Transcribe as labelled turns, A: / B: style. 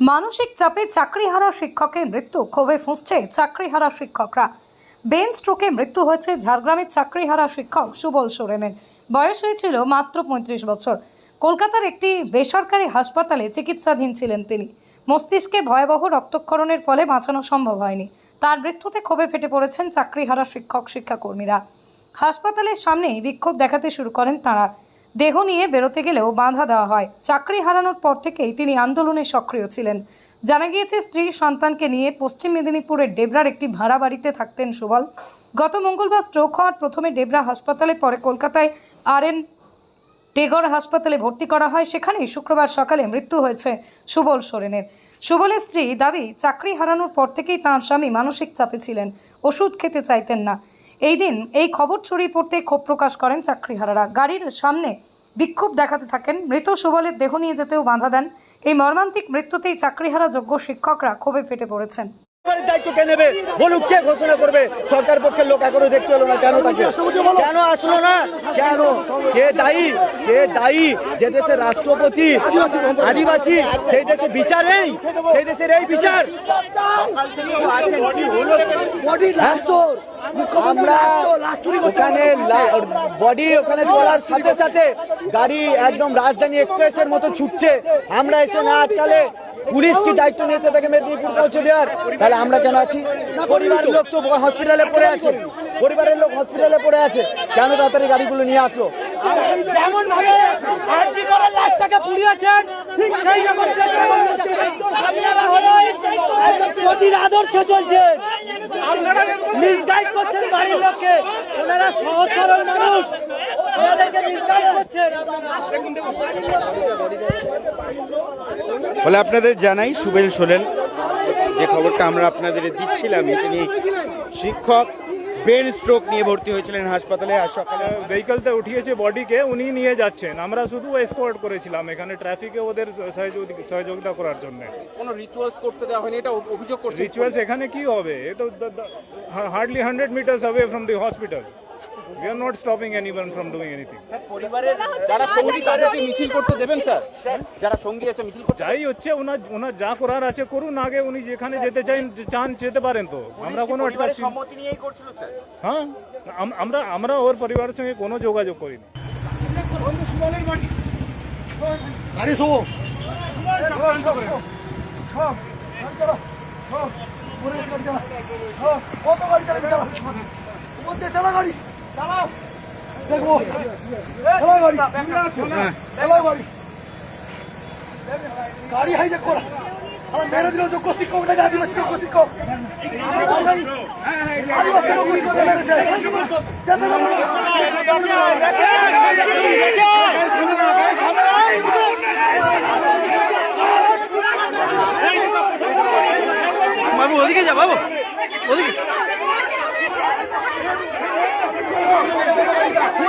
A: মানসিক চাপে চাকরিহারা শিক্ষকের মৃত্যু, ক্ষোভে ফুঁসছে চাকরিহারা শিক্ষকরা। বেন স্ট্রোকে মৃত্যু হয়েছে ঝাড়গ্রামের চাকরিহারা শিক্ষক সুবল সোরেনের। বয়স হয়েছিল মাত্র পঁয়ত্রিশ বছর। কলকাতার একটি বেসরকারি হাসপাতালে চিকিৎসাধীন ছিলেন তিনি। মস্তিষ্কে ভয়াবহ রক্তক্ষরণের ফলে বাঁচানো সম্ভব হয়নি। তার মৃত্যুতে ক্ষোভে ফেটে পড়েছেন চাকরিহারা শিক্ষক শিক্ষাকর্মীরা হাসপাতালের সামনেই বিক্ষোভ দেখাতে শুরু করেন তাঁরা। দেহ নিয়ে বেরোতে গেলেও বাধা দেওয়া হয়। চাকরি হারানোর পর থেকেই তিনি আন্দোলনে সক্রিয় ছিলেন। জানা গিয়েছে, স্ত্রী সন্তানকে নিয়ে পশ্চিম মেদিনীপুরের ডেবরার একটি ভাড়া বাড়িতে থাকতেন সুবল। গত মঙ্গলবার স্ট্রোক হওয়ার প্রথমে ডেবরা হাসপাতালে পরে কলকাতায় আরএন টেগর হাসপাতালে ভর্তি করা হয়। সেখানেই শুক্রবার সকালে মৃত্যু হয়েছে সুবল সোরেনের। সুবলের স্ত্রী দাবি, চাকরি হারানোর পর থেকেই তাঁর স্বামী মানসিক চাপে ছিলেন। ওষুধ খেতে চাইতেন না। এই দিন এই খবর ছড়িয়ে পড়তে ক্ষোভ প্রকাশ করেন চাকরিহারারা। গাড়ির সামনে বিক্ষোভ দেখাতে থাকেন। মৃত সুবলের দেহ নিয়ে যেতেও বাধা দেন। এই মর্মান্তিক মৃত্যুতেই চাকরিহারা যোগ্য শিক্ষকরা ক্ষোভে ফেটে পড়েছেন।
B: এবারে দায়িত্ব কে নেবে? বলুক কে ঘোষণা করবে? সরকার পক্ষের লোক এখনও দেখতে হলো না। কেন তাকে? কেন আসলো না? কেন? দায়ী? দায়ী? যে রাষ্ট্রপতি আদিবাসী সেই দেশে বিচার এই সেই দেশের এই বিচার। হ্যাঁ? আমরা ওখানে বডি ওখানে তোলার সাথে সাথে গাড়ি একদম রাজধানী এক্সপ্রেসের মতো ছুটছে। আমরা এসে না আজকালে পুলিশ কি দায়িত্ব নিয়েছে তাকে মেদিনীপুর পৌঁছে দেওয়ার? তাহলে আমরা কেন আছি? পরিবারের লোক তো হসপিটালে পড়ে আছে। পরিবারের লোক হসপিটালে পড়ে আছে। কেন তাড়াতাড়ি গাড়িগুলো নিয়ে আসলো? যেমন ভাবে আরজি করার লাশটাকে পুড়িয়েছেন ঠিক সেই রকম আপনারা হলো আদর্শ চলছে মিসগাইড করছেন বাড়ির লোককে। ওনারা সহজ সরল মানুষ। ওনাদেরকে মিসগাইড করছেন।
C: বলে আপনাদের জানাই সুবেল সোরেন, যে খবরটা আমরা আপনাদের দিচ্ছিলাম তিনি শিক্ষক ব্রেন স্ট্রোক নিয়ে ভর্তি হয়েছিলেন হাসপাতালে আর সকালে।
D: ভেহিকলতে উঠিয়েছে বডিকে উনি নিয়ে যাচ্ছেন। আমরা শুধু এসকোর্ট করেছিলাম এখানে ট্রাফিকে ওদের সহযোগি- সহযোগিতা করার জন্য।
E: কোনো রিচুয়ালস করতে দেওয়া হয়নি এটা অভিযোগ করছে।
D: রিচুয়ালস এখানে কি হবে? এ তো hardly hundred metres away from the hospital are not stopping anyone from doing anything
E: পরিবারের যারা সঙ্গী তাদেরকে মিছিল করতে দেবেন স্যার যারা সঙ্গী আছে মিছিল করতে
D: যাই হচ্ছে ওনার ওনার যা করার আছে করুন আগে উনি যেখানে যেতে চান চান যেতে পারেন তো আমরা কোনো আটকাচ্ছি না।
E: সম্মতি নিয়েই করছিল স্যার
D: হ্যাঁ আম- আমরা আমরা ওর পরিবারের সঙ্গে কোনো যোগাযোগ করিনি
F: কত গাড়ি চালাবি চালা উপর দিয়ে চালা গাড়ি চালাও। দেখব। চালা গাড়ি। চালাও গাড়ি। গাড়ি হাইজ্যাক করা আমার মেরে দিল যোগ্য শিক্ষক নাকি আদিবাসী যোগ্য শিক্ষক। আদিবাসী।
B: বাবু, ওদিকে যা, বাবু। ওদিকে।
F: ফুল গাড়ি তো নেই